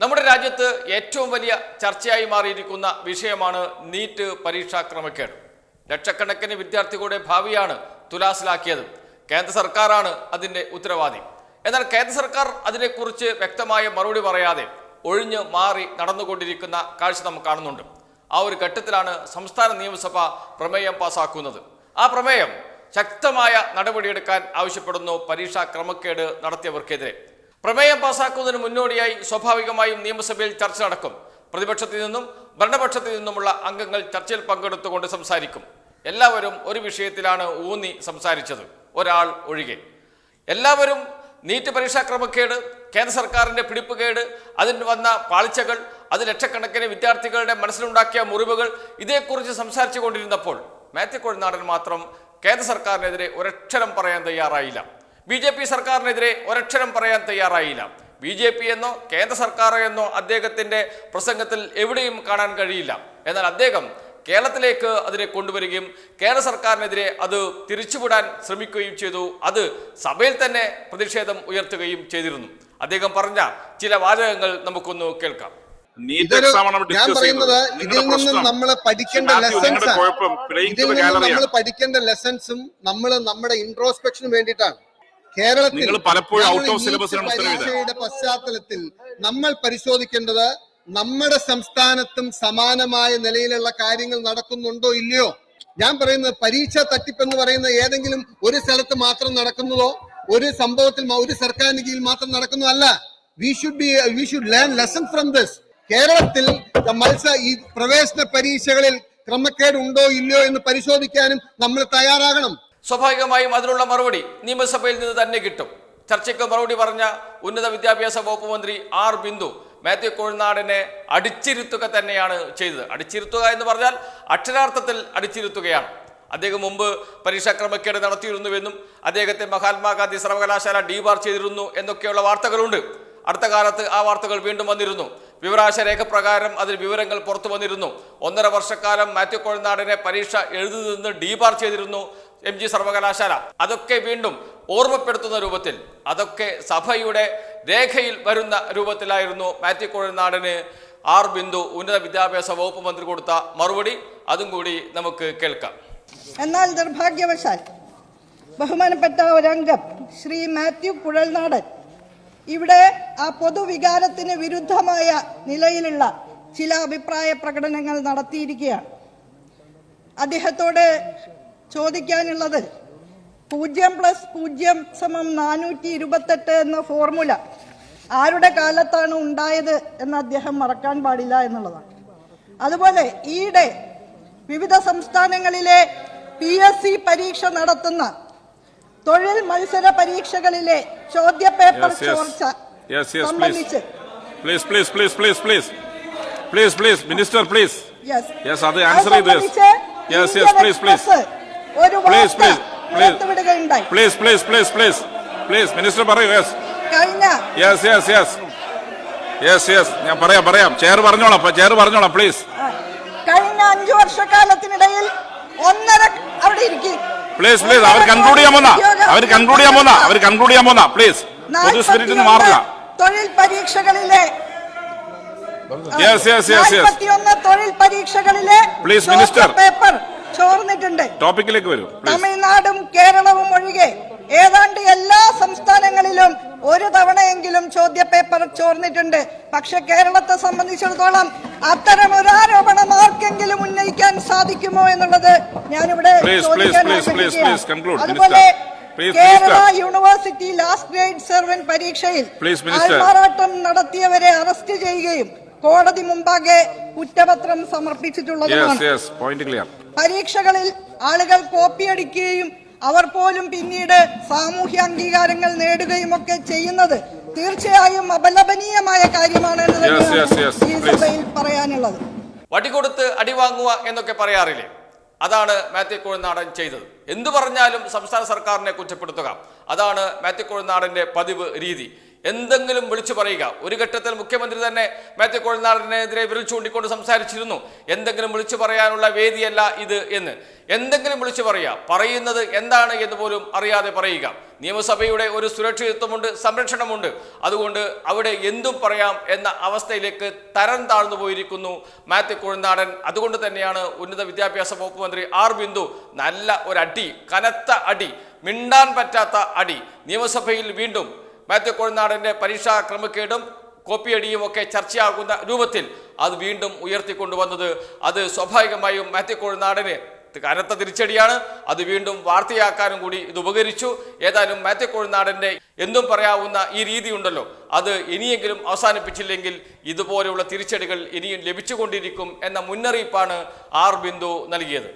നമ്മുടെ രാജ്യത്ത് ഏറ്റവും വലിയ ചർച്ചയായി മാറിയിരിക്കുന്ന വിഷയമാണ് നീറ്റ് പരീക്ഷാ ക്രമക്കേട്. ലക്ഷക്കണക്കിന് വിദ്യാർത്ഥികളുടെ ഭാവിയാണ് തുലാസിലാക്കിയത്. കേന്ദ്ര സർക്കാരാണ് അതിന്റെ ഉത്തരവാദി. എന്നാൽ കേന്ദ്ര സർക്കാർ അതിനെക്കുറിച്ച് വ്യക്തമായ മറുപടി പറയാതെ ഒഴിഞ്ഞു മാറി നടന്നുകൊണ്ടിരിക്കുന്ന കാഴ്ച നമുക്ക് കാണുന്നുണ്ട്. ആ ഒരു ഘട്ടത്തിലാണ് സംസ്ഥാന നിയമസഭ പ്രമേയം പാസാക്കുന്നത്. ആ പ്രമേയം ശക്തമായ നടപടിയെടുക്കാൻ ആവശ്യപ്പെടുന്നു പരീക്ഷാ ക്രമക്കേട് നടത്തിയവർക്കെതിരെ. പ്രമേയം പാസാക്കുന്നതിന് മുന്നോടിയായി സ്വാഭാവികമായും നിയമസഭയിൽ ചർച്ച നടക്കും. പ്രതിപക്ഷത്തിൽ നിന്നും ഭരണപക്ഷത്തിൽ നിന്നുമുള്ള അംഗങ്ങൾ ചർച്ചയിൽ പങ്കെടുത്തുകൊണ്ട് സംസാരിക്കും. എല്ലാവരും ഒരു വിഷയത്തിലാണ് ഊന്നി സംസാരിച്ചത്. ഒരാൾ ഒഴികെ. എല്ലാവരും നീറ്റ് പരീക്ഷാ ക്രമക്കേട് കേന്ദ്ര സർക്കാരിന്റെ പിടിപ്പുകേട് അതിന് വന്ന പാളിച്ചകൾ അത് ലക്ഷക്കണക്കിന് വിദ്യാർത്ഥികളുടെ മനസ്സിലുണ്ടാക്കിയ മുറിവുകൾ ഇതേക്കുറിച്ച് സംസാരിച്ചു കൊണ്ടിരുന്നപ്പോൾ മാത്യു കൊഴുനാടൻ മാത്രം കേന്ദ്ര സർക്കാരിനെതിരെ ഒരക്ഷരം പറയാൻ തയ്യാറായില്ല. ബി ജെ പി സർക്കാരിനെതിരെ ഒരക്ഷരം പറയാൻ തയ്യാറായില്ല. ബി ജെ പി എന്നോ കേന്ദ്ര സർക്കാർ എന്നോ അദ്ദേഹത്തിന്റെ പ്രസംഗത്തിൽ എവിടെയും കാണാൻ കഴിയില്ല. എന്നാൽ അദ്ദേഹം കേരളത്തിലേക്ക് അതിനെ കൊണ്ടുവരികയും കേരള സർക്കാരിനെതിരെ അത് തിരിച്ചുവിടാൻ ശ്രമിക്കുകയും ചെയ്തു. അത് സഭയിൽ തന്നെ പ്രതിഷേധം ഉയർത്തുകയും ചെയ്തിരുന്നു. അദ്ദേഹം പറഞ്ഞ ചില വാചകങ്ങൾ നമുക്കൊന്ന് കേൾക്കാം. ഞാൻ ഡിസ്കസ് പറയുന്നത് ചെയ്യുന്നത് ഇതിൽ നിന്ന് നമ്മൾ പഠിക്കേണ്ട ലെസൺസ് ഇതിൽ നിന്നും നമ്മൾ പഠിക്കേണ്ട ലെസൺസും നമ്മൾ നമ്മുടെ ഇൻട്രോസ്പെക്ഷന് വേണ്ടിയിട്ടാണ്. കേരളത്തിൽ. പരീക്ഷയുടെ പശ്ചാത്തലത്തിൽ നമ്മൾ പരിശോധിക്കേണ്ടത് നമ്മുടെ സംസ്ഥാനത്തും സമാനമായ നിലയിലുള്ള കാര്യങ്ങൾ നടക്കുന്നുണ്ടോ ഇല്ലയോ? ഞാൻ പറയുന്നത് പരീക്ഷ തട്ടിപ്പെന്ന് പറയുന്ന ഏതെങ്കിലും ഒരു സ്ഥലത്ത് മാത്രം നടക്കുന്നതോ ഒരു സംഭവത്തിൽ ഒരു സർക്കാരിന് കീഴിൽ മാത്രം നടക്കുന്നതല്ല we should be we should learn lesson from this കേരളത്തിൽ മത്സര ഈ പ്രവേശന പരീക്ഷകളിൽ ക്രമക്കേട് ഉണ്ടോ ഇല്ലയോ എന്ന് പരിശോധിക്കാനും നമ്മൾ തയ്യാറാകണം. സ്വാഭാവികമായും അതിനുള്ള മറുപടി നിയമസഭയിൽ നിന്ന് തന്നെ കിട്ടും. ചർച്ചയ്ക്ക് മറുപടി പറഞ്ഞ ഉന്നത വിദ്യാഭ്യാസ വകുപ്പ് മന്ത്രി ആർ ബിന്ദു മാത്യു കോഴിനാടിനെ അടിച്ചിരുത്തുക തന്നെയാണ് ചെയ്തത്. അടിച്ചിരുത്തുക എന്ന് പറഞ്ഞാൽ അക്ഷരാർത്ഥത്തിൽ അടിച്ചിരുത്തുകയാണ്. അദ്ദേഹം മുമ്പ് പരീക്ഷാക്രമക്കേട് നടത്തിയിരുന്നുവെന്നും അദ്ദേഹത്തെ മഹാത്മാഗാന്ധി സർവകലാശാല ഡീബാർ ചെയ്തിരുന്നു എന്നൊക്കെയുള്ള വാർത്തകളുണ്ട്. അടുത്ത കാലത്ത് ആ വാർത്തകൾ വീണ്ടും വന്നിരുന്നു. വിവരാശ രേഖ പ്രകാരം അതിൽ വിവരങ്ങൾ പുറത്തു വന്നിരുന്നു. ഒന്നര വർഷക്കാലം മാത്യു കോഴിനാടിനെ പരീക്ഷ എഴുതുന്നതിന് ഡീബാർ ചെയ്തിരുന്നു. എം ജി സർവകലാശാല. അതൊക്കെ വീണ്ടും ഓർമ്മപ്പെടുത്തുന്ന രൂപത്തിൽ അതൊക്കെ സഭയുടെ രേഖയിൽ വരുന്ന രൂപത്തിലായിരുന്നു മാത്യു കോഴിനാടിന് ആർ ബിന്ദു ഉന്നത വിദ്യാഭ്യാസ വകുപ്പ് മന്ത്രി കൊടുത്ത മറുപടി. അതും കൂടി നമുക്ക് കേൾക്കാം. എന്നാൽ നിർഭാഗ്യവശാൽ ബഹുമാനപ്പെട്ട ഒരംഗം ശ്രീ മാത്യു കുഴൽനാടൻ ഇവിടെ ആ പൊതുവികാരത്തിന് വിരുദ്ധമായ നിലയിലുള്ള ചില അഭിപ്രായ പ്രകടനങ്ങൾ നടത്തിയിരിക്കുകയാണ്. അദ്ദേഹത്തോട് ചോദിക്കാനുള്ളത്. പൂജ്യം പ്ലസ് പൂജ്യം സമം നാനൂറ്റി ഇരുപത്തെട്ട് എന്ന ഫോർമുല ആരുടെ കാലത്താണ് ഉണ്ടായത് എന്ന് അദ്ദേഹം മറക്കാൻ പാടില്ല എന്നുള്ളതാണ്. അതുപോലെ ഈയിടെ വിവിധ സംസ്ഥാനങ്ങളിലെ പി എസ് സി പരീക്ഷ നടത്തുന്ന തൊഴിൽ മത്സര പരീക്ഷകളിലെ ചോദ്യപേപ്പർ. ചോർച്ച സംബന്ധിച്ച്. Please please please please please please please minister please yes yes അത് answer answer yes yes please please ഒരു please, please. പുറത്തുവിടുകയുണ്ടായി. Please please please please please minister പറയൂ യെസ് കഴിഞ്ഞ. Yes yes yes yes yes ഞാൻ പറയാം പറയാം. Chair പറഞ്ഞോളാം chair പറഞ്ഞോളാം please കഴിഞ്ഞ അഞ്ചു വർഷക്കാലത്തിനിടയിൽ ഒന്നര അവിടെ ഇരിക്കും. പ്ലീസ് പ്ലീസ് അവർ കൺക്ലൂഡ് ചെയ്യാൻ പോന്ന? അവർ കൺക്ലൂഡ് ചെയ്യാൻ പോന്ന? അവർ കൺക്ലൂഡ് ചെയ്യാൻ പോന്ന? പ്ലീസ് പൊതു സ്പിരിറ്റ് മാറില്ല. തൊഴിൽ പരീക്ഷകളിലെ തൊഴിൽ പരീക്ഷകളിലെ പ്ലീസ് മിനിസ്റ്റർ പേപ്പർ ചോർന്നിട്ടുണ്ട്. ടോപ്പിക്കിലേക്ക് വരും തമിഴ്നാടും കേരളവും ഒഴികെ ഏതാണ്ട് എല്ലാ സംസ്ഥാനങ്ങളിലും ഒരു തവണയെങ്കിലും ചോദ്യ പേപ്പർ ചോർന്നിട്ടുണ്ട്. പക്ഷെ കേരളത്തെ സംബന്ധിച്ചിടത്തോളം അത്തരം ഒരു ആരോപണം ആർക്കെങ്കിലും ഉന്നയിക്കാൻ സാധിക്കുമോ എന്നുള്ളത് ഞാനിവിടെ ചോദിക്കാൻ ആഗ്രഹിക്കുകയാണ്. അതുപോലെ. Kerala university last grade servant പരീക്ഷയിൽ ആൾമാറാട്ടം നടത്തിയവരെ അറസ്റ്റ് ചെയ്യുകയും കോടതി മുമ്പാകെ കുറ്റപത്രം സമർപ്പിച്ചിട്ടുള്ളതാണ് യെസ് യെസ് പോയിന്റ് ക്ലിയർ പരീക്ഷകളിൽ ആളുകൾ കോപ്പിയടിക്കുകയും അവർ പോലും പിന്നീട് സാമൂഹ്യ അംഗീകാരങ്ങൾ നേടുകയും ഒക്കെ ചെയ്യുന്നത് തീർച്ചയായും അപലപനീയമായ കാര്യമാണ് എന്ന് തന്നെയാണ് ഈ. സഭയിൽ പറയാനുള്ളത്. വടികൊടുത്ത് അടിവാങ്ങുക എന്നൊക്കെ പറയാറില്ലേ? അതാണ് മാത്യു കോഴിനാടൻ ചെയ്തത്. എന്തു പറഞ്ഞാലും സംസ്ഥാന സർക്കാരിനെ കുറ്റപ്പെടുത്തുക. അതാണ് മാത്യു കോഴിനാടന്റെ പതിവ് രീതി. എന്തെങ്കിലും വിളിച്ചു പറയുക. ഒരു ഘട്ടത്തിൽ മുഖ്യമന്ത്രി തന്നെ മാത്യു കോഴിനാടിനെതിരെ വിരൽ ചൂണ്ടിക്കൊണ്ട് സംസാരിച്ചിരുന്നു. എന്തെങ്കിലും വിളിച്ചു പറയാനുള്ള വേദിയല്ല ഇത് എന്ന്. എന്തെങ്കിലും വിളിച്ചു പറയുക പറയുന്നത് എന്താണ് എന്ന് പോലും അറിയാതെ പറയുക. നിയമസഭയുടെ ഒരു സുരക്ഷിതത്വമുണ്ട് സംരക്ഷണമുണ്ട്. അതുകൊണ്ട് അവിടെ എന്തും പറയാം എന്ന അവസ്ഥയിലേക്ക് തരം താഴ്ന്നു പോയിരിക്കുന്നു മാത്യു കോഴിനാടൻ. അതുകൊണ്ട് തന്നെയാണ് ഉന്നത വിദ്യാഭ്യാസ വകുപ്പ് മന്ത്രി ആർ ബിന്ദു നല്ല ഒരടി കനത്ത അടി മിണ്ടാൻ പറ്റാത്ത അടി. നിയമസഭയിൽ വീണ്ടും മാത്യു കോഴിനാടന്റെ പരീക്ഷാ ക്രമക്കേടും കോപ്പിയടിയും ഒക്കെ ചർച്ചയാകുന്ന രൂപത്തിൽ അത് വീണ്ടും ഉയർത്തിക്കൊണ്ടുവന്നത്. അത് സ്വാഭാവികമായും മാത്യു കോഴിനാടന് കനത്ത തിരിച്ചടിയാണ്. അത് വീണ്ടും വാർത്തയാക്കാനും കൂടി ഇത് ഉപകരിച്ചു. ഏതായാലും മാത്യു കോഴിനാടന്റെ എന്തും പറയാവുന്ന ഈ രീതി ഉണ്ടല്ലോ അത് ഇനിയെങ്കിലും അവസാനിപ്പിച്ചില്ലെങ്കിൽ ഇതുപോലെയുള്ള തിരിച്ചടികൾ ഇനിയും ലഭിച്ചുകൊണ്ടിരിക്കും എന്ന മുന്നറിയിപ്പാണ് ആർ ബിന്ദു നൽകിയത്.